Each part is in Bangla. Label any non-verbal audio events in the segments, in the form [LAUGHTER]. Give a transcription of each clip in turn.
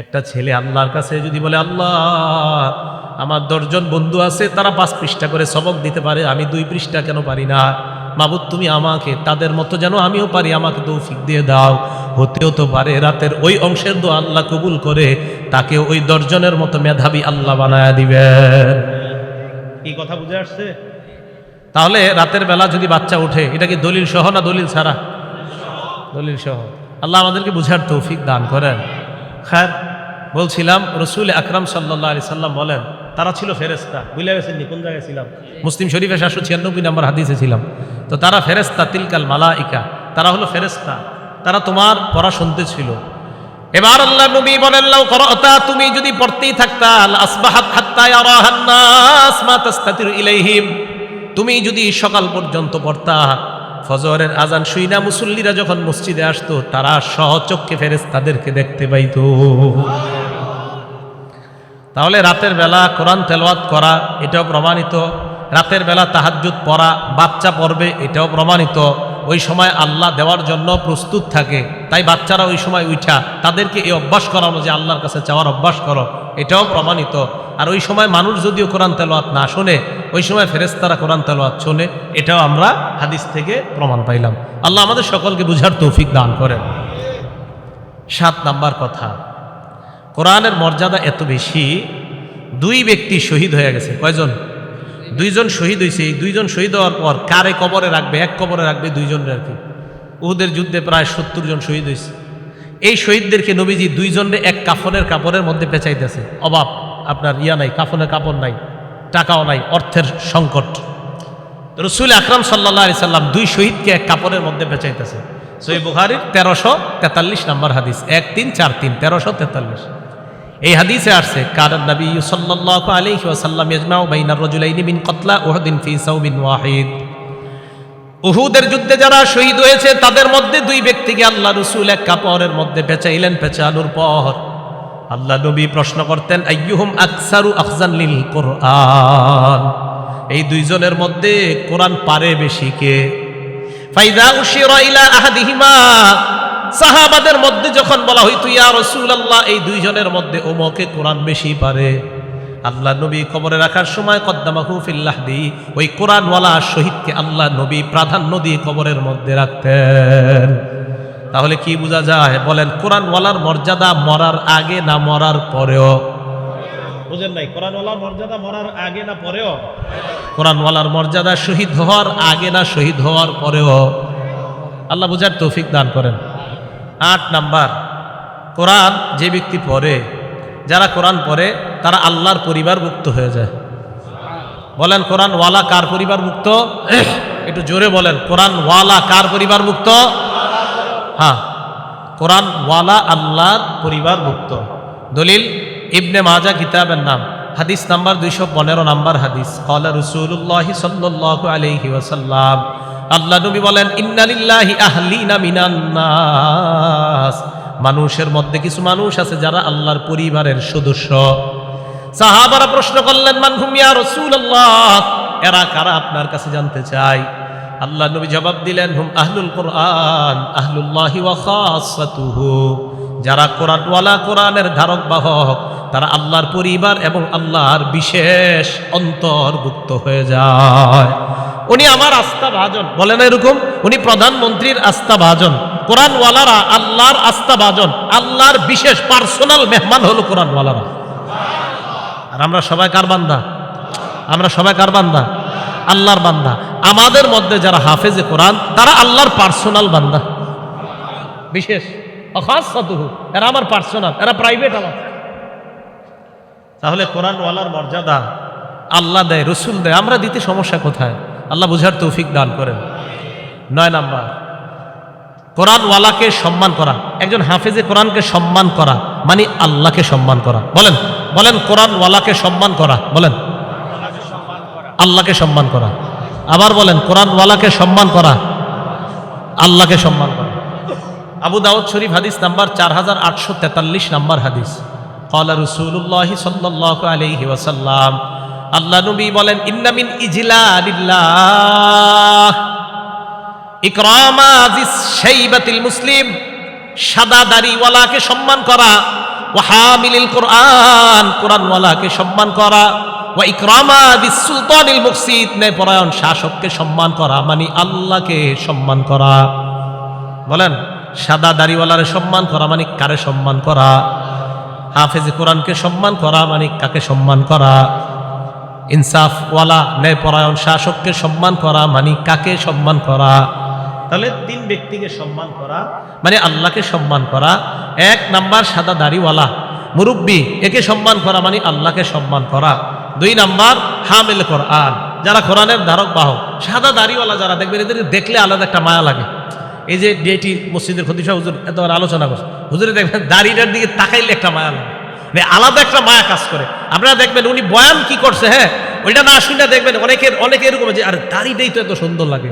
একটা ছেলে আল্লাহর কাছে যদি বলে আল্লাহ আমার দশজন বন্ধু আছে তারা পাঁচ পৃষ্ঠা করে সবক দিতে পারে আমি দুই পৃষ্ঠা কেন পারি না? মাবুদ তুমি আমাকে তাদের মতো যেন আমিও পারি আমাকে তৌফিক দিয়ে দাও। হতেও তো পারে রাতের ওই অংশের দো আল্লাহ কবুল করে তাকে ওই দর্জনের মতো মেধাবী আল্লাহ বানায় দিবেন। এই কথা বুঝে আসছে? তাহলে রাতের বেলা যদি বাচ্চা ওঠে এটা কি দলিল সহ না দলিল ছাড়া? দলিল সহ। আল্লাহ আমাদেরকে বুঝার তৌফিক দান করেন। হ্যাঁ। বলছিলাম, রসুল আকরাম সাল্লাহ আলি সাল্লাম বলেন, তারা ছিল ফেরেস্তা বুঝলে গেছেন নি, কোন জায়গায় ছিলাম? মুসলিম শরীফে সাতশো ছিয়ানব্বই নম্বর হাদিসে ছিলাম। তো তারা ফেরেস্তা তিলকাল মালাইকা, তারা হলো ফেরেস্তা তারা তোমার পড়া শুনতে ছিল। এবার আল্লাহ নবী বলেন করতা, তুমি যদি পড়তেই থাকতা তুমি যদি সকাল পর্যন্ত পড়তা ফজরের আজান শুইনা মুসল্লিরা যখন মসজিদে আসতো, তারা সহচক্ষে ফেরেস তাদেরকে দেখতে পাইত। তাহলে রাতের বেলা কোরআন তেলওয়াত করা, এটাও প্রমাণিত। রাতের বেলা তাহাজুদ পড়া, বাচ্চা পড়বে, এটাও প্রমাণিত। ওই সময় আল্লাহ দেওয়ার জন্য প্রস্তুত থাকে। তাই বাচ্চারা ওই সময় উঠা তাদেরকে এই অভ্যাস করানো যে আল্লাহর কাছে চাওয়ার অভ্যাস করো, এটাও প্রমাণিত। আর ওই সময় মানুষ যদিও কোরআন তেলাওয়াত না শোনে, ওই সময় ফেরেস্তারা কোরআন তেলাওয়াত শোনে, এটাও আমরা হাদিস থেকে প্রমাণ পাইলাম। আল্লাহ আমাদের সকলকে বুঝার তৌফিক দান করেন। সাত নাম্বার কথা, কোরআনের মর্যাদা এত বেশি, দুই ব্যক্তি শহীদ হয়ে গেছে। কয়জন? দুইজন শহীদ হয়েছে এই দুইজন শহীদ হওয়ার পর কারে কবরে রাখবে? এক কবরে রাখবে দুইজনের আর কি। উহুদের যুদ্ধে প্রায় সত্তর জন শহীদ হয়েছে এই শহীদদেরকে নবীজি দুইজনের এক কাফনের কাপড়ের মধ্যে পেঁচাইতেছে। অভাব, আপনার ইয়া নাই, কাফনের কাপড় নাই, টাকাও নাই, অর্থের সংকট। রসুল আকরাম সাল্লাহ আলি সাল্লাম দুই শহীদকে এক কাপড়ের মধ্যে বেচাইতেছে সই বুখারির তেরোশো তেতাল্লিশ নাম্বার হাদিস, এক তিন চার তিন, তেরোশো তেতাল্লিশ। এই হাদিসে আসছে কারণ নবী সাল্লাল্লাহু আলাইহি ওয়াসাল্লাম ইয়াজমাউ বাইনার রাজুলাইনি মিন কতলা উহুদিন ফি সাওবিন ওয়াহিদ। উহুদের যুদ্ধে যারা শহীদ হয়েছে, তাদের মধ্যে দুই ব্যক্তিকে আল্লাহ রসুল এক কাপড়ের মধ্যে পেঁচাইলেন পেঁচানোর পর। আল্লাহ নবী প্রশ্ন করতেন, আইয়ুহুম আকসারু আখজান লিল কোরআন? এই দুইজনের মধ্যে কোরআন পারে বেশি কে? ফাইদা উশিরা ইলা আহাদিহিমা সাহাবাদের মধ্যে যখন বলা হইতো ইয়া রাসূলুল্লাহ এই দুইজনের মধ্যে ওমকে কোরআন বেশি পারে। আল্লাহ নবী কবরে রাখার সময় কদ্দামাহু ফিল্লাহ দি ওই কোরআনওয়ালা শহীদকে আল্লাহ নবী প্রাধান্য দিয়ে কবরের মধ্যে রাখতেন। তাহলে কি বোঝা যায়? বলেন কোরআনওয়ালার মর্যাদা মরার আগে না মরার পরেও? বুঝেন নাই কোরআনওয়ালার মর্যাদা মরার আগে না পরেও? কোরআনওয়ালার মর্যাদা শহীদ হওয়ার আগে না শহীদ হওয়ার পরেও? আল্লাহ বুঝার তৌফিক দান করেন। আট নাম্বার, কোরআন যে ব্যক্তি পড়ে, যারা কোরআন পড়ে, তারা আল্লাহর পরিবারভুক্ত হয়ে যায়। বলেন কোরআন ওয়ালা কার পরিবারভুক্ত? [COUGHS] একটু জোরে বলেন কোরআন ওয়ালা কার পরিবারভুক্ত? হ্যাঁ কোরআন ওয়ালা আল্লাহর পরিবারভুক্ত। দলিল, ইবনে মাজা কিতাবের নাম। হাদিস নাম্বার দুইশো পনেরো নাম্বার হাদিস। কলা রসুল্লাহ সাল্লাহ আলহি ওয়াসাল্লাম। আল্লাহ নবী বলেন, ইন্নালিল্লাহি আহলিনা মিনান্নাস মানুষের মধ্যে কিছু মানুষ আছে যারা আল্লাহর পরিবারের সদস্য। সাহাবারা প্রশ্ন করলেন, মানহুম ইয়া রাসূলুল্লাহ? এরা কারা আপনার কাছে জানতে চাই আল্লাহ নবী জবাব দিলেন, হুম, আহলুল কোরআন, আহলুল্লাহি ওয়া যারা কোরআনওয়ালা, কোরআনের ধারক বাহক তারা আল্লাহর পরিবার এবং আল্লাহর বিশেষ অন্তর্ভুক্ত হয়ে যায়। উনি আমার আস্থা ভাজন বলে না এরকম? উনি প্রধানমন্ত্রীর আস্থা ভাজন কোরআনওয়ালারা আল্লাহর আস্থা ভাজন আল্লাহর বিশেষ পার্সোনাল মেহমান হলো কোরআনওয়ালারা। আর আমরা সবাই কার বান্দা? আমরা সবাই কার বান্দা? আল্লাহর বান্দা। আমাদের মধ্যে যারা হাফেজে কোরআন, তারা আল্লাহর পার্সোনাল বান্দা। বিশেষ। অখাসাতুহু। এরা আমার পার্সোনাল। এরা প্রাইভেট আমার। তাহলে কোরআনওয়ালার মর্যাদা আল্লাহ দেয়, রসুল দেয়। আমরা দিতে সমস্যা কোথায়? আল্লাহ বুঝার তৌফিক দান করেন। নয় নাম্বার, কোরআনওয়ালাকে সম্মান করা। একজন হাফেজে কোরআনকে সম্মান করা মানে আল্লাহকে সম্মান করা। বলেন বলেন কোরআনওয়ালাকে সম্মান করা, বলেন। আল্লাহকে সম্মান করা। আবার বলেন, কোরআনওয়ালাকে সম্মান করা, আল্লাহকে সম্মান করা। আবু দাউদ শরীফ হাদিস নাম্বার চার হাজার আটশো তেতাল্লিশ নাম্বার হাদিস। কলা রসুল্লাহ সাল্লাহ আলহি ওয়াসাল্লাম আল্লাহ নবী বলেন ইন্নামিন ইজলালিল্লাহ। ইকরামা মুসলিম। সাদা দাড়িওয়ালাকে সম্মান করা সম্মান করা ও ইকরামা বিসুলতানিল মুকসিদ ন্যায় পরায়ণ শাসককে সম্মান করা মানে আল্লাহকে সম্মান করা। বলেন সাদা সম্মান করা মানে সম্মান করা? হাফেজে কোরআনকে সম্মান করা মানে কাকে সম্মান করা? ইনসাফওয়ালা, ন্যায়পরায়ণ শাসককে সম্মান করা মানে কাকে সম্মান করা? তাহলে তিন ব্যক্তিকে সম্মান করা মানে আল্লাহকে সম্মান করা। এক নাম্বার সাদা দাড়িওয়ালা, মুরব্বী, একে সম্মান করা মানে আল্লাহকে সম্মান করা। দুই নাম্বার হামিল কোরআন, যারা কোরআনের ধারক বাহক। সাদা দাড়িওয়ালা যারা দেখবেন, এদের দেখলে আলাদা একটা মায়া লাগে। এই যে ডেটি মসজিদের খতিশা হুজুর এতবার আলোচনা করছে। হুজুরে দেখবেন দাড়িটার দিকে তাকাইলে একটা মায়া লাগে। আলাদা একটা মায়া কাজ করে। আপনারা দেখবেন উনি বয়ান কি করছে হ্যাঁ? ওইটা না শুনে দেখবেন অনেকের, অনেকে এরকম যে, আর দাড়িটাই তো এত সুন্দর লাগে।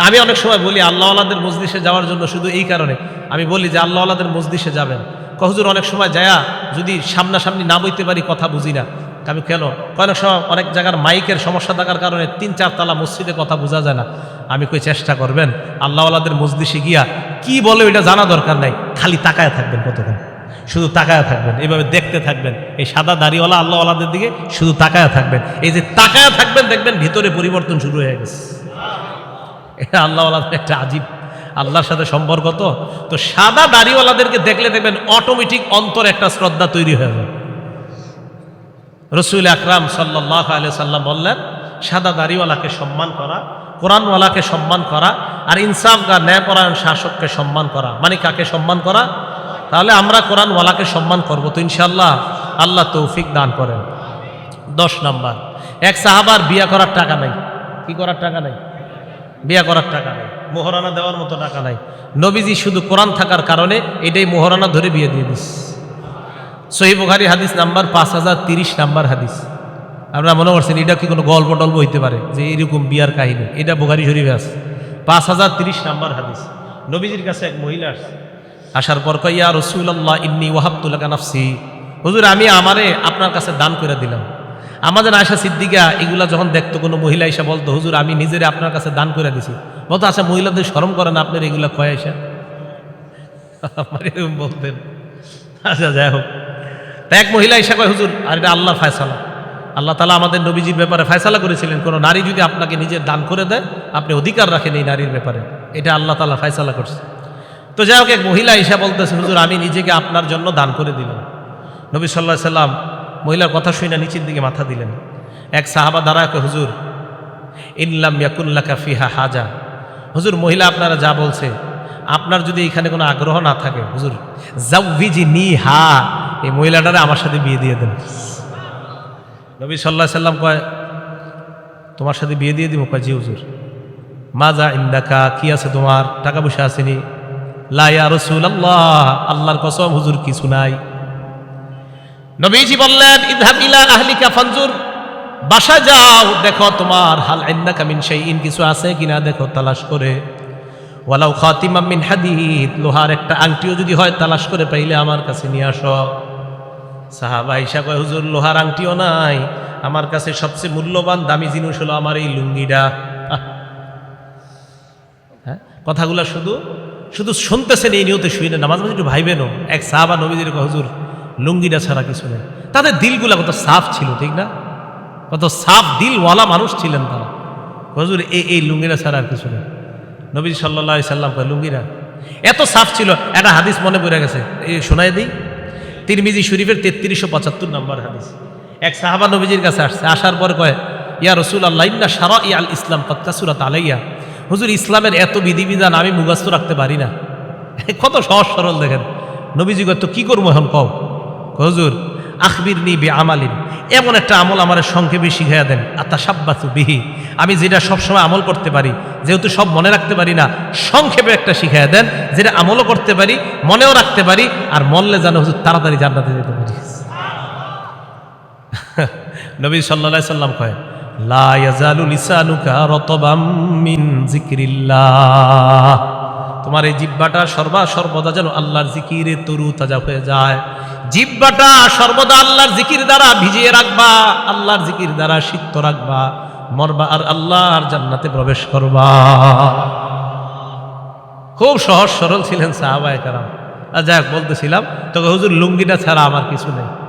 আমি অনেক সময় বলি আল্লাহ আল্লাহদের মসজিদে যাওয়ার জন্য শুধু এই কারণে। আমি বলি যে আল্লাহ আল্লাহদের মসজিদে যাবেন কহজুর অনেক সময় যায়া যদি সামনাসামনি না বইতে পারি কথা বুঝি না। আমি কেন? অনেক সময় অনেক জায়গার মাইকের সমস্যা থাকার কারণে তিন চার তালা মসজিদে কথা বোঝা যায় না। আমি কই, চেষ্টা করবেন আল্লাহ আল্লাহওয়ালাদের মসজিদে গিয়া কি বলে ওইটা জানা দরকার নাই, খালি তাকায় থাকবেন কতক্ষণ? শুধু তাকায় থাকবেন এইভাবে দেখতে থাকবেন। এই সাদা দাড়িওয়ালা আল্লাহওয়ালাদের দিকে শুধু তাকায় থাকবেন। এই যে তাকায় থাকবেন, দেখবেন ভিতরে পরিবর্তন শুরু হয়ে গেছে। এটা আল্লাহওয়ালাদের একটা আজীব, আল্লাহর সাথে সম্পর্ক তো। তো সাদা দাড়িওয়ালাদেরকে দেখলে দেখবেন অটোমেটিক অন্তর একটা শ্রদ্ধা তৈরি হয়ে যায় রসুল আকরাম সাল্লাহ আলিয়া সাল্লাম বললেন, সাদা দাড়িওয়ালাকে সম্মান করা, কোরআনওয়ালাকে সম্মান করা, আর ইনসাফগার ন্যায়পরায়ণ শাসককে সম্মান করা। মানে কাকে সম্মান করা? তাহলে আমরা কোরআনওয়ালাকে সম্মান করব তো ইনশাল্লাহ আল্লাহ তৌফিক দান করেন। দশ নাম্বার, এক সাহাবার বিয়া করার টাকা নাই। কি করার টাকা নাই? বিয়া করার টাকা নাই। মোহরানা দেওয়ার মতো টাকা নাই। নবীজি শুধু কোরআন থাকার কারণে এটাই মোহরানা ধরে বিয়ে দিয়ে দিস। সহি বুখারি হাদিস নাম্বার পাঁচ হাজার তিরিশ নাম্বার হাদিস। আপনারা মনে করছেন, এটা কি কোনো গল্প টল্প হইতে পারে যে এরকম বিয়ার কাহিনী? এটা বুখারি শরীফে আছে। পাঁচ হাজার তিরিশ নাম্বার হাদিস। নবীজির কাছে এক মহিলা আসছে। আসার পর কইয়া রসুল্লাহ ইন্নি ওয়াহাবতুল্লাহ নাফসি। হুজুর, আমি আমারে আপনার কাছে দান করে দিলাম। আমাদের আশা সিদ্দিকা এগুলা যখন দেখতো, কোনো মহিলা এসে বলতো, হুজুর, আমি নিজেরে আপনার কাছে দান করে দিছি। বলতো আচ্ছা মহিলাদের শরম করেন আপনার এগুলা কয় এসে? বলতেন। আচ্ছা যাই হোক। এক মহিলা এসে কয়, হুজুর, আর এটা আল্লাহ ফায়সালা। আল্লাহ তালা আমাদের নবীজির ব্যাপারে ফায়সালা করেছিলেন। কোনো নারী যদি আপনাকে নিজের দান করে দেয়, আপনি অধিকার রাখেন এই নারীর ব্যাপারে। এটা আল্লাহ তালা ফায়সালা করছে। তো যাই হোক, এক মহিলা এসে বলতেছে, হুজুর, আমি নিজেকে আপনার জন্য দান করে দিলাম। নবী সাল্লাহ সাল্লাম মহিলার কথা শুনে নিচের দিকে মাথা দিলেন। এক সাহাবা দাঁড়ায় হুজুর ইনলাম ইয়াকুল্লাকা ফিহা হাজা। হুজুর, মহিলা আপনারা যা বলছে, আপনার যদি এখানে কোনো আগ্রহ না থাকে, হুজুর জাউভিজি নি হা। এই মহিলাটারে আমার সাথে বিয়ে দিয়ে দেন। নবী সাল্লাহ সাল্লাম কয়, তোমার সাথে বিয়ে দিয়ে দিব? কয়, জি হুজুর। মা যা ইন্দাকা, কি আছে তোমার? টাকা পয়সা আসেনি লাইয়া রসুল আল্লাহ আল্লাহর কসম, হুজুর কিছু নাই। নবীজি বললেন ইদহাব ফানজুর। বাসা যাও, দেখো তোমার হাল ইন্দাকা মিন শাইইন, কিছু আছে কিনা দেখো, তালাশ করে। ওয়ালাউ খাতিমাম মিন হাদিদ, লোহার একটা আংটিও যদি হয়, তালাশ করে পাইলে আমার কাছে নিয়ে আসো। সাহাবা ঈশা কয়, হুজুর, লোহার আংটিও নাই। আমার কাছে সবচেয়ে মূল্যবান, দামি জিনিস হলো আমার এই লুঙ্গিটা। হ্যাঁ কথাগুলো শুধু শুধু শুনতেছেন এই নিয়তে শুই না, নামাজ মাঝে একটু ভাইবেনও। এক সাহাবা নবীদের হজুর, লুঙ্গিটা ছাড়া কিছু নেই। তাদের দিলগুলা কত সাফ ছিল, ঠিক না? কত সাফ দিলওয়ালা মানুষ ছিলেন তারা। হজুর এই এই লুঙ্গিটা ছাড়া আর কিছু নেই। নবী সাল্লাহ সাল্লাম লুঙ্গিরা এত সাফ ছিল, একটা হাদিস মনে পড়ে গেছে এই শোনাই দিই। তিরমিজি শরীফের তেত্রিশশো পঁচাত্তর নম্বর হাদিস। এক সাহাবা নবীজির কাছে আসছে, আসার পর কয়, ইয়া রসুল আল্লাহ সারা ইয়া আল ইসলাম কত্তাসুরাত আলাইয়া। হুজুর ইসলামের এত বিধিবিধান আমি মুগাস্ত রাখতে পারি না। কত সহজ সরল দেখেন। নবীজি তো কী করব এখন কও? হুজুর আখবির নি বে আমালিন এমন একটা আমল আমার সংক্ষেপে শিখাইয়া দেন আর আত্মা সাব্বাতু বিহি। আমি যেটা সবসময় আমল করতে পারি যেহেতু সব মনে রাখতে পারি না সংক্ষেপে একটা শিখাইয়া দেন যেটা আমলও করতে পারি মনেও রাখতে পারি আর মনলে যেন হুজুর তাড়াতাড়ি জান্নাতে যেতে পারি। নবী সাল্লা সাল্লাম কয় লা তোমার এই জিব্বাটা সর্বা সর্বদা যেন আল্লাহর জিকিরে তরু তাজা হয়ে যায়। জিব্বাটা সর্বদা আল্লাহর জিকির দ্বারা ভিজিয়ে রাখবা, আল্লাহর জিকির দ্বারা সিক্ত রাখবা, মরবা আর আল্লাহর জান্নাতে প্রবেশ করবা। খুব সহজ সরল ছিলেন সাহাবায় কারাম। আর যাই হোক বলতেছিলাম, তোকে হুজুর লুঙ্গিটা ছাড়া আমার কিছু নেই।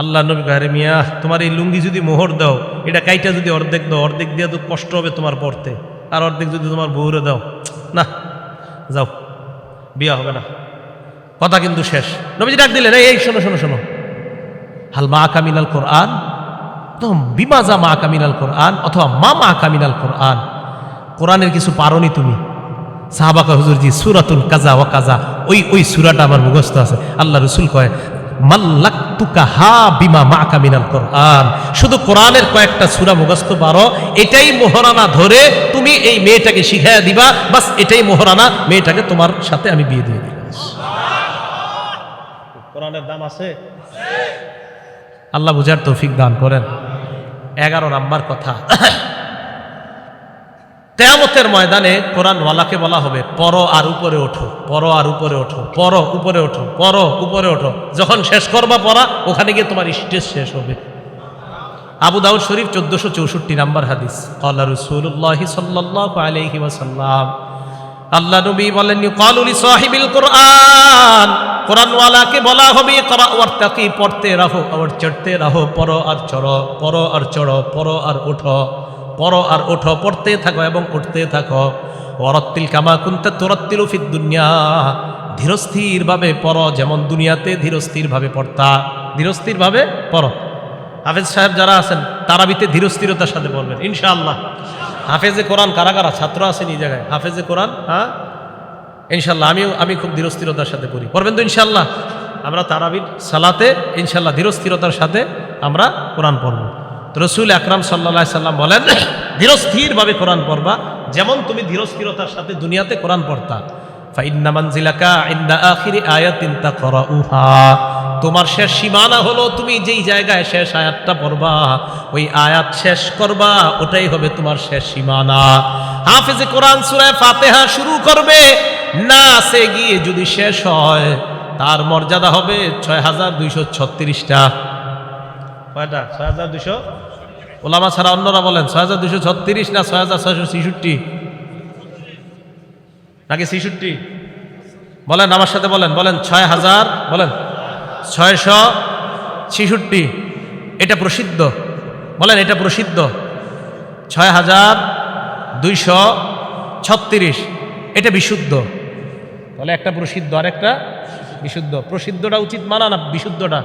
আল্লাহ নবী কাহারে মিয়া, তোমার এই লুঙ্গি যদি মোহর দাও, এটা কাইটা যদি অর্ধেক দাও, অর্ধেক দিয়ে তো কষ্ট হবে তোমার পড়তে। আর অর্ধেক যদি তোমার বউরে দাও, না, যাও, বিয়া হবে না। কথা কিন্তু শেষ। নবীজি ডাক দিলেন, এই শোনো শোনো শোনো। হাল মা কামিনাল কোরআন? তো বিমাজা মা কামিনাল কোরআন? অথবা মা মা কামিনাল কোরআন? কোরআনের কিছু পারনি তুমি। সাহাবাকা হুজুরজি সুরাতুল কাজা ও কাজা। ওই ওই সুরাটা আমার মুখস্থ আছে। আল্লাহ রসুল কয় মাল্লাক হা বিমা মা কামিনাল কোরআন। শুধু কোরআনের কয়েকটা সুরা মুখস্থ পারো এটাই মোহরানা ধরে তুমি এই মেয়েটাকে শিখাইয়া দিবা বাস এটাই মোহরানা মেয়েটাকে তোমার সাথে আমি বিয়ে দিয়ে দিলাম। কোরআনের দাম আছে? আল্লাহ বুঝার তৌফিক দান করেন। এগারো নাম্বার কথা। তেয়ামতের ময়দানে কোরআনওয়ালাকে বলা হবে পর আর উপরে ওঠো পর আর উপরে ওঠো পর উপরে ওঠো পর উপরে ওঠো। যখন শেষ করবা পড়া, ওখানে গিয়ে তোমার স্টেজ শেষ হবে। আবু দাউদ শরীফ চোদ্দশো চৌষট্টি নাম্বার হাদিস। আল্লাহ রসুল্লাহ সাল্লাহ আল্লাহ নবী বলেন কালুলি সাহিবিল কোরআন। কোরআনওয়ালাকে বলা হবে করা ওয়ার্তাকি পড়তে রাহো আবার চড়তে রাহো পর আর চড়ো পর আর চড়ো পর আর ওঠো। পর আর ওঠো, পড়তে থাকো এবং উঠতে থাকো। ওরত্তিল কামা কুন্তা তোরত্তিল ফিদ দুনিয়া। ধীরস্থিরভাবে পড়, যেমন দুনিয়াতে ধীরস্থিরভাবে পড়তা। ধীরস্থিরভাবে পড়ো। হাফেজ সাহেব যারা আছেন, তারাবিতে ধীরস্থিরতার সাথে পড়বেন, ইনশাআল্লাহ। হাফেজে কোরআন কারা কারা ছাত্র আছেন এই জায়গায়। হাফেজে কোরআন হ্যাঁ? ইনশাল্লাহ আমিও, আমি খুব ধীরস্থিরতার সাথে পড়ি। পড়বেন তো ইনশাল্লাহ আমরা তারাবির সালাতে ইনশাল্লাহ ধীরস্থিরতার সাথে আমরা কোরআন পড়ব। রসুল আকরাম সাল্লা সাল্লাম বলেন, ধীরস্থিরভাবে কোরআন পড়বা। যেমন তুমি ধীরস্থিরতার সাথে দুনিয়াতে কোরআন পড়তা। তোমার শেষ সীমানা হলো তুমি যেই জায়গায় শেষ আয়াতটা পড়বা, ওই আয়াত শেষ করবা, ওটাই হবে তোমার শেষ সীমানা। হাফেজে কোরআন সূরায়ে ফাতিহা শুরু করবে, না সে গিয়ে যদি শেষ হয়, তার মর্যাদা হবে ছয় হাজার দুইশো ছত্রিশটা। কয়টা? ছয় হাজার দুইশো ওলামা ছাড়া অন্যরা বলেন ছয় হাজার দুইশো ছত্রিশ না ছয় হাজার ছয়শো ছেষট্টি? নাকি ছেষট্টি? বলেন, আমার সাথে বলেন বলেন ছয় হাজার বলেন, ছয়শো ছেষট্টি। এটা প্রসিদ্ধ। বলেন, এটা প্রসিদ্ধ। ছয় হাজার দুইশো ছত্রিশ। এটা বিশুদ্ধ। তাহলে একটা প্রসিদ্ধ আর একটা বিশুদ্ধ। প্রসিদ্ধটা উচিত মানা না বিশুদ্ধটা।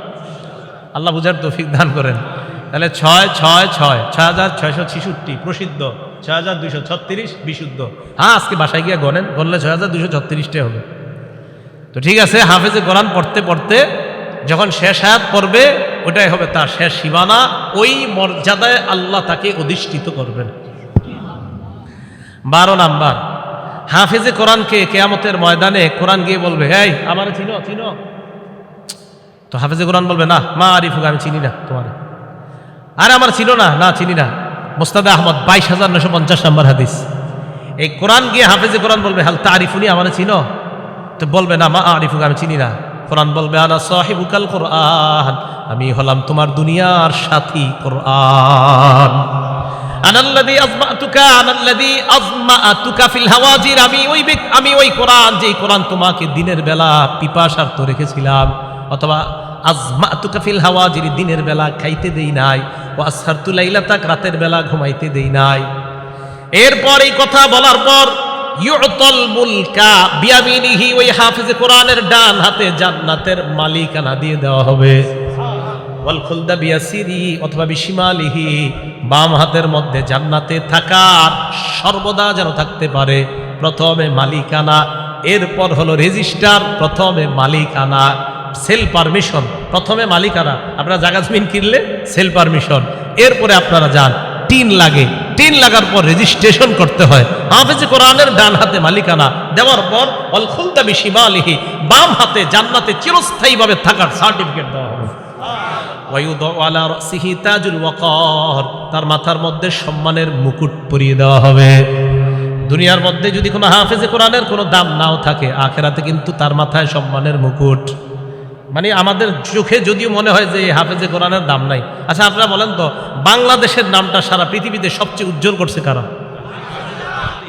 আল্লাহ বুঝার তৌফিক দান করেন। তাহলে ছয় ছয় ছয় ছয় হাজার ছয়শো ছেষট্টি, প্রসিদ্ধ। ছয় হাজার দুইশো ছত্রিশ, বিশুদ্ধ। হ্যাঁ আজকে বাসায় গিয়ে গনেন গনলে ছয় হাজার দুইশো ছত্রিশটাই হবে। তো ঠিক আছে, হাফেজে কোরআন পড়তে পড়তে যখন শেষ হায়াত পড়বে ওটাই হবে তার শেষ সীমানা। ওই মর্যাদায় আল্লাহ তাকে অধিষ্ঠিত করবেন। বারো নাম্বার, হাফেজে কোরআনকে কেয়ামতের ময়দানে কোরআন গিয়ে বলবে হ্যাঁ আমার চিনো চিনো। তো হাফেজে কোরআন বলবে, না, মা আরিফুক আমি চিনি না তোমার। আরে আমার ছিল না না, চিনি না। মোস্তাদা আহমদ, বাইশ হাজার নশো পঞ্চাশ নম্বর হাদিস। এই কোরআন গিয়ে হাফেজে কোরআন বলবে, হাল তারিফুনি, আমার চিনো? তো বলবে, না, মা আরিফুক আমি চিনি না। কোরআন বলবে, আনা সাহিবুকাল কোরআন, আমি হলাম তোমার দুনিয়ার সাথী কোরআন। ফিল হাওয়াজির, আমি ওই আমি ওই কোরআন, যেই কোরআন তোমাকে দিনের বেলা পিপাসার্থ রেখেছিলাম। অথবা আজমাতুকা হাওয়া, যিনি দিনের বেলা খাইতে দেই নাই, ও আসহারতু লাইলাতাক, রাতের বেলা ঘুমাইতে দেই নাই। এরপর এই কথা বলার পর, ইউতল মুলকা বিয়ামিনিহি, ওই হাফিজে কোরআনের ডান হাতে জান্নাতের মালিকানা দিয়ে দেওয়া হবে। ওয়াল খুলদা বিয়াসিরি, অথবা বিশিমালিহি, বাম হাতের মধ্যে জান্নাতে থাকার সর্বদা যেন থাকতে পারে। প্রথমে মালিকানা, এরপর হলো রেজিস্টার, প্রথমে মালিকানা। Sale permission. প্রথমে মালিকানা, আপনারা জায়গা জমিন কিনলে সেল পারমিশন। এরপরে আপনারা যান, টিন লাগে। টিন লাগার পর রেজিস্ট্রেশন করতে হয়। হাফেজে কোরআনের ডান হাতে মালিকানা দেওয়ার পর অল খুলদা বিশিমালিহি বাম হাতে জান্নাতে চিরস্থায়ীভাবে থাকার সার্টিফিকেট দেওয়া হবে। তার মাথার মধ্যে সম্মানের মুকুট পরিয়ে দেওয়া হবে। দুনিয়ার মধ্যে যদি কোনো হাফেজে কোরআনের কোনো দাম নাও থাকে, আখেরাতে কিন্তু তার মাথায় সম্মানের মুকুট। মানে আমাদের চোখে যদিও মনে হয় যে হাফেজে কোরআনের দাম নাই। আচ্ছা আপনারা বলেন তো বাংলাদেশের নামটা সারা পৃথিবীতে সবচেয়ে উজ্জ্বল করছে কারা?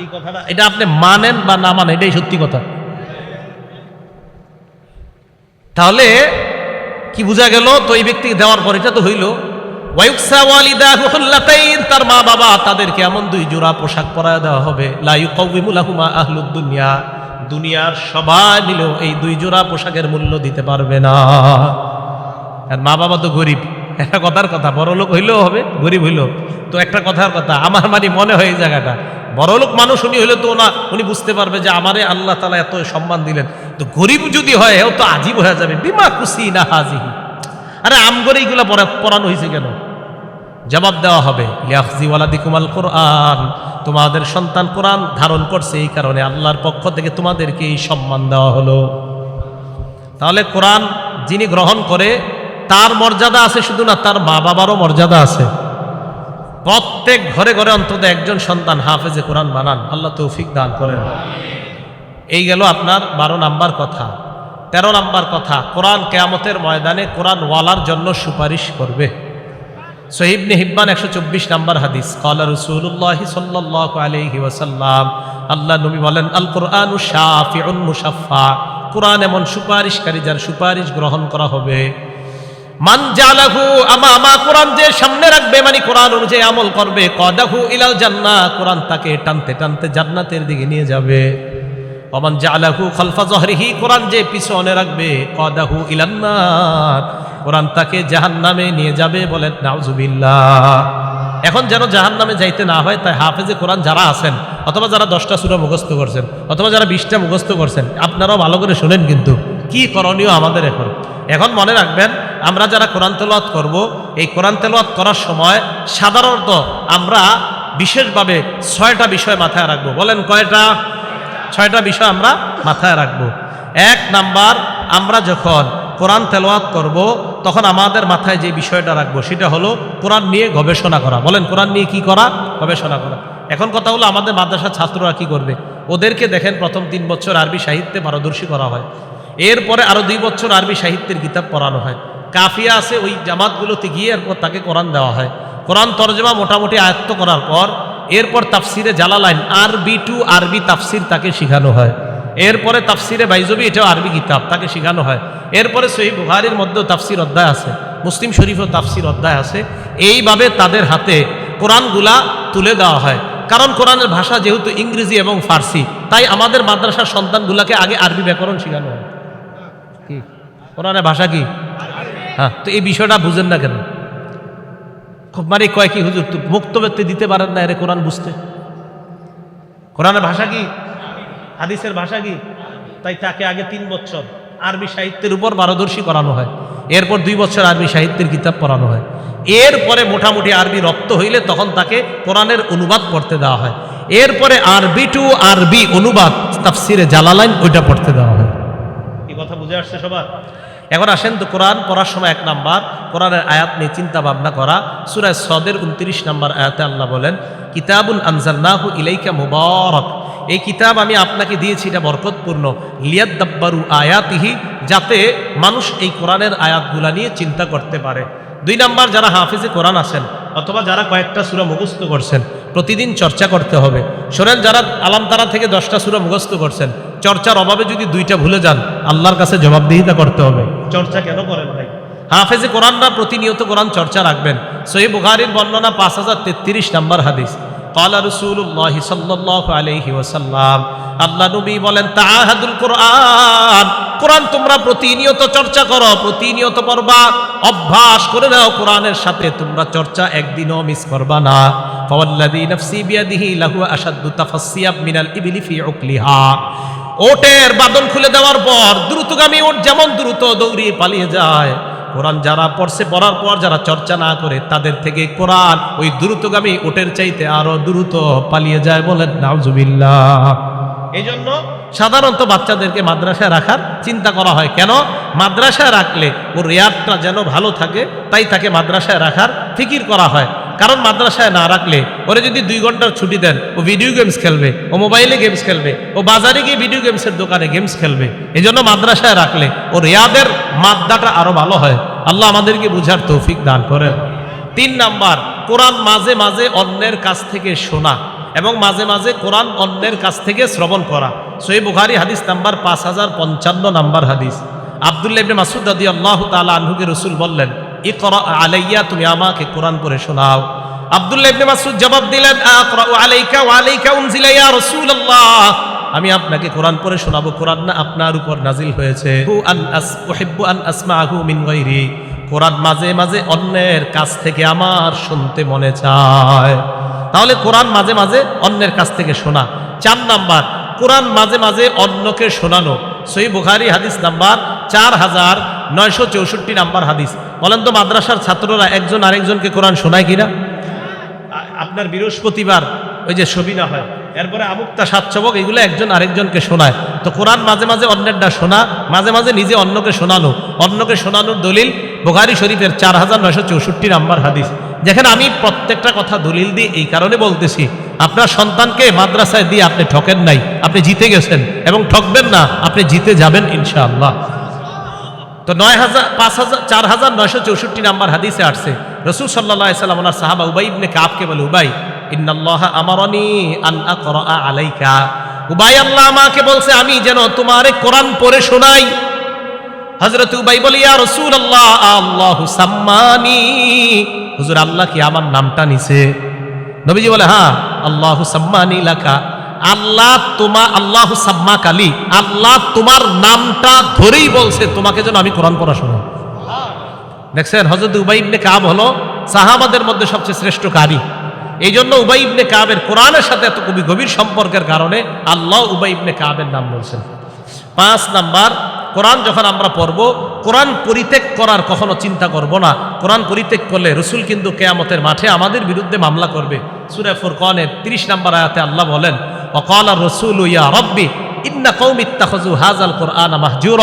এই কথাটা এটা আপনি মানেন বা না মানেন এটাই সত্যি কথা। তাহলে কি বোঝা গেল? তো এই ব্যক্তিকে দেওয়ার পর এটা তো হইল। তার মা বাবা তাদেরকে এমন দুই জোড়া পোশাক পরায় দেওয়া হবে। লা ইউকাউবিমু লাহুমা আহলুদ দুনিয়া। দুনিয়ার সবাই মিলেও এই দুই জোড়া পোশাকের মূল্য দিতে পারবে না। আর মা বাবা তো গরিব। একটা কথার কথা, বড় লোক হইলেও হবে, গরিব হইলেও তো একটা কথার কথা, আমার মানে মনে হয় এই জায়গাটা। বড় লোক মানুষ, উনি হইলে তো না, উনি বুঝতে পারবে যে আমারে আল্লাহ তালা এত সম্মান দিলেন। তো গরিব যদি হয় এও তো আজীব হয়ে যাবে। বিমা খুশি না হাজি আরে আম করে এইগুলা পড়া- পড়ানো হয়েছে কেন? জবাব দেওয়া হবে লিয়াখজিওয়ালাদিকুমাল কোরআন। তোমাদের সন্তান কোরআন ধারণ করছে এই কারণে আল্লাহর পক্ষ থেকে তোমাদেরকে এই সম্মান দেওয়া হলো। তাহলে কোরআন যিনি গ্রহণ করে, তার মর্যাদা আছে শুধু না, তার মা বাবারও মর্যাদা আছে। প্রত্যেক ঘরে ঘরে অন্তত একজন সন্তান হাফেজে কোরআন বানান, আল্লাহ তৌফিক দান করেন। এই গেল আপনার বারো নাম্বার কথা। তেরো নাম্বার কথা, কোরআন কেয়ামতের ময়দানে কোরআন ওয়ালার জন্য সুপারিশ করবে। সহিবনে হিব্বান একশো চব্বিশ নাম্বার হাদিস, কলা রসুল্লাহ সাল্লাহ আলহি ওয়াসাল্লাম আল্লাহ নবী বলেন আল কোরআন শাফিউন মুসাফা কোরআন এমন সুপারিশকারী যার সুপারিশ গ্রহণ করা হবে। মান জালাহু আমা আমা কোরআন যে সামনে রাখবে মানে কোরআন অনুযায়ী আমল করবে, কদাহু ইলাল জান্না কোরআন তাকে টানতে টানতে জান্নাতের দিকে নিয়ে যাবে। অমান জালাহু খলফা জহরিহি, কোরআন যে পিছনে রাখবে কদাহু ইলান্নার, কোরআন তাকে জাহান নামে নিয়ে যাবে বলেন নাউজুবিল্লাহ। এখন যেন জাহান নামে যাইতে না হয়, তাই হাফেজে কোরআন যারা আছেন, অথবা যারা দশটা সুরা মুখস্থ করছেন, অথবা যারা বিশটা মুখস্থ করছেন, আপনারাও ভালো করে শোনেন কিন্তু, কি করণীয় আমাদের এখন? এখন মনে রাখবেন, আমরা যারা কোরআন তেলাওয়াত করব, এই কোরআন তেলাওয়াত করার সময় সাধারণত আমরা বিশেষভাবে ছয়টা বিষয় মাথায় রাখব। বলেন কয়টা? ছয়টা বিষয় আমরা মাথায় রাখব। এক নাম্বার, আমরা যখন কোরআন তেলাওয়াত করব, তখন আমাদের মাথায় যে বিষয়টা রাখব, সেটা হলো কোরআন নিয়ে গবেষণা করা। বলেন, কোরআন নিয়ে কি করা? গবেষণা করা। এখন কথা হলো, আমাদের মাদ্রাসার ছাত্ররা কি করবে? ওদেরকে দেখেন, প্রথম তিন বছর আরবি সাহিত্যে পারদর্শী করা হয়। এরপরে আরও দুই বছর আরবি সাহিত্যের কিতাব পড়ানো হয়। কাফিয়া আছে, ওই জামাতগুলোতে গিয়ে এরপর তাকে কোরআন দেওয়া হয়। কোরআন তর্জমা মোটামুটি আয়ত্ত করার পর এরপর তাফসিরে জালালাইন আরবি টু আরবি তাফসির তাকে শেখানো হয়। এরপরে তাফসিরে বাইজবি, এটাও আরবি কিতাব, তাকে শেখানো হয়। এরপরে সহি বুহারির মধ্যেও তাফসির অধ্যায় আছে, মুসলিম শরীফও তাফসির অধ্যায় আছে। এইভাবে তাদের হাতে কোরআনগুলা তুলে দেওয়া হয়। কারণ কোরআনের ভাষা যেহেতু ইংরেজি এবং ফার্সি, তাই আমাদের মাদ্রাসার সন্তানগুলাকে আগে আরবি ব্যাকরণ শেখানো হয়। কি? কোরআনের ভাষা কি? হ্যাঁ তো এই বিষয়টা বুঝেন না কেন? মানে কয় কি, হুজুর মুক্ত ব্যক্তি দিতে পারেন না, এর কোরআন বুঝতে। কোরআনের ভাষা কি? হাদিসের ভাষা কি? তাই তাকে আগে তিন বছর আরবি সাহিত্যের উপর পারদর্শী করানো হয়। এরপর দুই বছর আরবি সাহিত্যের কিতাব পড়ানো হয়। এরপরে মোটামুটি আরবি রপ্ত হইলে তখন তাকে কোরআনের অনুবাদ পড়তে দেওয়া হয়। এরপরে আরবি টু আরবি অনুবাদ, তাফসিরে জালালাইন, ওইটা পড়তে দেওয়া হয়। এই কথা বুঝে আসছে সবার? এখন আসেন তো কোরআন পড়ার সময় এক নাম্বার, কোরআনের আয়াত নিয়ে চিন্তা ভাবনা করা। সুরায় সদের উনত্রিশ নাম্বার আয়াতে আল্লাহ বলেন কিতাবুল আনজাল্লাহু ইলাইকা মুবারক। এই কিতাব আমি আপনাকে দিয়েছি, এটা বরকতপূর্ণ। লিয়াদ্দাব্বারু আয়াতিহি, যাতে মানুষ এই কোরআনের আয়াতগুলা নিয়ে চিন্তা করতে পারে। দুই নাম্বার, যারা হাফিজে কোরআন আছেন, অথবা যারা কয়েকটা সুরা মুখস্থ করছেন প্রতিদিন চর্চা করতে হবে। শোনেন যারা আলামতারা থেকে দশটা সুরা মুখস্থ করছেন চর্চার অভাবে যদি দুইটা ভুলে যান আল্লাহর কাছে জবাবদিহিতা করতে হবে। চর্চা কেন করেন ভাই? হাফেজে কোরআনরা প্রতিনিয়ত কোরআন চর্চা রাখবেন। সহি বুখারির বর্ণনা পাঁচ হাজার তেত্রিশ নাম্বার হাদিস। কালা রসুল্লাহ সাল্লাহ আলহি ওসাল্লাম আল্লাহ নবী বলেন তাহাদুল কোরআন। কোরআন তোমরা প্রতিনিয়ত চর্চা করো, প্রতিনিয়ত পড়বা, অভ্যাস করে নাও কোরআনের সাথে, তোমরা চর্চা একদিনও মিস করবা না। ফাওয়াল্লাযী নাফসি বিয়াদিহি লাহু আশাদ্দু তাফাসসিয়াব মিনাল ইবলি ফি উকলিহা। ওটের বাদন খুলে দেওয়ার পর দ্রুতগামী ওট যেমন দ্রুত দৌড়িয়ে পালিয়ে যায়, কোরআন যারা পড়ছে, পড়ার পর যারা চর্চা না করে, তাদের থেকে কোরআন ওই দ্রুতগামী ওটের চাইতে আরও দ্রুত পালিয়ে যায় বলেন, নাউজুবিল্লাহ। এই জন্য সাধারণত বাচ্চাদেরকে মাদ্রাসায় রাখার চিন্তা করা হয়। কেন? মাদ্রাসায় রাখলে ওর রেয়ারটা যেন ভালো থাকে, তাই তাকে মাদ্রাসায় রাখার ফিকির করা হয়। কারণ মাদ্রাসায় না রাখলে ওরে যদি দুই ঘণ্টার ছুটি দেন, ও ভিডিও গেমস খেলবে, ও মোবাইলে গেমস খেলবে, ও বাজারে গিয়ে ভিডিও গেমসের দোকানে গেমস খেলবে এই জন্য মাদ্রাসায় রাখলে ও রেয়াদের মাদ্দাটা আরও ভালো হয়। আল্লাহ আমাদেরকে বুঝার তৌফিক দান করেন। তিন নাম্বার, কোরআন মাঝে মাঝে অন্যের কাছ থেকে শোনা। এবং মাঝে মাঝে কোরআন অন্যের কাছ থেকে শ্রবণ করা। সই বুখারি হাদিস নাম্বার পাঁচ হাজার পঞ্চান্ন নাম্বার হাদিস। আবদুল্লাহ ইবনে মাসুদ রাদি আল্লাহ তালা আনহুকে রসুল বললেন ই আলাইয়া, তুমি আমাকে কোরআন পড়ে শোনাও। আবদুল্লাহ ইবনে মাসুদ জবাব দিলেন আলাইকা আলাইকা উনজিলা ইয়া রাসূলুল্লাহ। আমি আপনাকে কোরআন পড়ে শোনাবো, কোরআন না আপনার উপর নাজিল হয়েছে। কোরআন মাঝে মাঝে অন্যের কাছ থেকে আমার শুনতে মনে চায়। তাহলে কোরআন মাঝে মাঝে অন্যের কাছ থেকে শোনা। চার নাম্বার, কোরআন মাঝে মাঝে অন্যকে শোনানো। সই বুখারি হাদিস নাম্বার চার হাজার নয়শো চৌষট্টি নাম্বার হাদিস। বলেন তো, মাদ্রাসার ছাত্ররা একজন আরেকজনকে কোরআন শোনায় কিনা? আপনার বৃহস্পতিবার ওই যে সবিনা হয়, এরপরে আমুক্তা সাতচবক এগুলো একজন আরেকজনকে শোনায়। তো কোরআন মাঝে মাঝে অন্যেরটা শোনা, মাঝে মাঝে নিজে অন্যকে শোনানো। অন্যকে শোনানোর দলিল বোখারি শরীফের চার হাজার নয়শো চৌষট্টি নাম্বার হাদিস। যেখানে আমি প্রত্যেকটা কথা দলিল দিয়ে এই কারণে বলতেছি, আপনার সন্তানকে মাদ্রাসায় দিয়ে আপনি ঠকেন নাই, আপনি জিতে গেছেন এবং ঠকবেন না, আপনি জিতে যাবেন ইনশাআল্লাহ। তো নয় হাজার, পাঁচ হাজার, চার হাজার নয়শো চৌষট্টি নাম্বার হাদিসে আসছে, রসুল সাল্লাহ সাল্লাম ওনার সাহাবা উবাই ইবনে কাবকে বলে, উবাই, ইন্নাল্লাহ আমারনি আলাইকা। উবাই আল্লাহ আমাকে বলছে, আমি যেন তোমারে কোরআন পড়ে শোনাই। হজরত উবাই বলি, ইয়া রসুল আল্লাহ আল্লাহ সাম্মানি। হুজুর, আল্লাহ কি আমার নামটা নিছে? নবীজি বলে হ্যাঁ আল্লাহ সাম্মানি লাকা। আল্লাহ তোমা, আল্লাহ সাম্মা কালি, আল্লাহ তোমার নামটা ধরেই বলছে, তোমাকে যেন আমি কোরআন পড়া শোনাই। দেখছেন হজরত উবাই ইবনে কাব হলো সাহাবাদের মধ্যে সবচেয়ে শ্রেষ্ঠ কারি। এই জন্য উবাই ইবনে কাবের কোরআনের সাথে এত কবি গভীর সম্পর্কের কারণে আল্লাহ উবাই ইবনে কাবের নাম বলছেন। পাঁচ নাম্বার, কোরআন যখন আমরা পড়ব, কোরআন পরিত্যাগ করার কখনো চিন্তা করব না। কোরআন পরিত্যাগ করলে রসুল কিন্তু কেয়ামতের মাঠে আমাদের বিরুদ্ধে মামলা করবে। সুরে ফুরকনের তিরিশ নাম্বার আয়াতে আল্লাহ বলেন, অকাল রসুল ইয়া রব্বি, ইন্না কৌম ইত্তাখজু হাজাল কোরআন মাহজুর।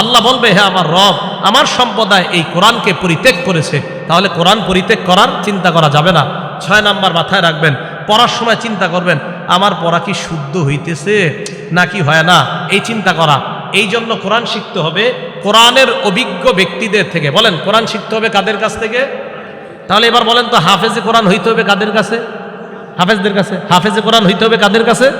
আল্লাহ বলবে, হে আমার রব, আমার সম্প্রদায় এই কোরআনকে পরিত্যাগ করেছে। তাহলে কোরআন পরিত্যাগ করার চিন্তা করা যাবে না। ছয় নাম্বার মাথায় রাখবেন, পড়ার সময় চিন্তা করবেন আমার পড়া কি শুদ্ধ হইতেছে? নাকি হয় না? এই চিন্তা করা। এই জন্য কোরআন শিখতে হবে কোরআনের অভিজ্ঞ ব্যক্তিদের থেকে। বলেন, কোরআন শিখতে হবে কাদের কাছ থেকে? তাহলে এবার বলেন তো, হাফেজে কোরআন হইতে হবে কাদের কাছে? হাফেজদের কাছে। হাফেজে কোরআন হইতে হবে কাদের কাছে?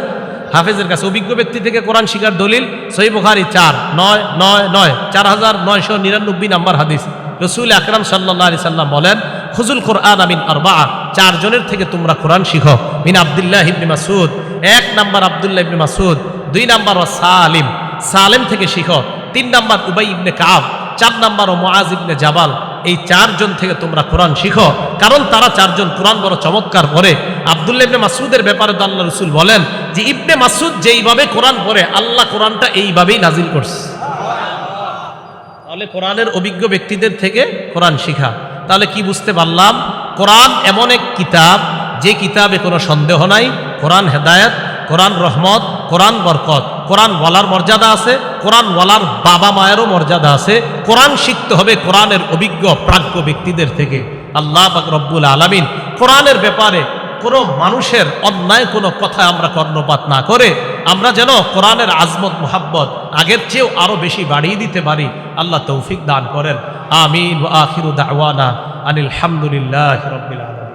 হাফেজের কাছে। অভিজ্ঞ ব্যক্তি থেকে কোরআন শিকার দলিল সই বুখারি চার, নয় নয় নয়, চার হাজার নয়শো নিরানব্বই নাম্বার হাদিস। রসুল আকরাম সাল্লাহ আলি সাল্লাম বলেন খুজুল কোরআন আমিন আরবা চারজনের থেকে তোমরা কোরআন শিখো। মিন আবদুল্লাহ ইবনে মাসুদ এক নাম্বার আবদুল্লাহ ইবনে মাসুদ দুই নাম্বার ও সালিম। সালেম থেকে শিখো। তিন নাম্বার উবাই ইবনে কাব চার নাম্বার ও মোয়াজ ইবনে জাবাল। এই চারজন থেকে তোমরা কোরআন শিখো। কারণ তারা চারজন কোরআন বড় চমৎকার পড়ে। আবদুল্লাহ ইবনে মাসুদের ব্যাপারে তো আল্লাহ রসুল বলেন যে, ইবনে মাসুদ যেইভাবে কোরআন পড়ে, আল্লাহ কোরআনটা এইভাবেই নাজিল করছে। তাহলে কোরআনের অভিজ্ঞ ব্যক্তিদের থেকে কোরআন শিখা। তাহলে কি বুঝতে পারলাম? কোরআন এমন এক কিতাব, যে কিতাবে কোনো সন্দেহ নাই। কোরআন হেদায়েত, কোরআন রহমত, কোরআন বরকত। কোরআন ওয়ালার মর্যাদা আছে, কোরআন ওয়ালার বাবা মায়েরও মর্যাদা আছে। কোরআন শিখতে হবে কোরআনের অভিজ্ঞ, প্রাজ্ঞ ব্যক্তিদের থেকে। আল্লাহ রব্বুল আলামিন কোরআনের ব্যাপারে কোনো মানুষের অন্যায় কোনো কথায় আমরা কর্ণপাত না করে, আমরা যেন কোরআনের আজমত, মোহাব্বত আগের চেয়েও আরও বেশি বাড়িয়ে দিতে পারি। আল্লাহ তৌফিক দান করেন। আমিন ওয়া আখিরু দাওয়ানা আনিল হামদুলিল্লাহ রবিল আলামিন।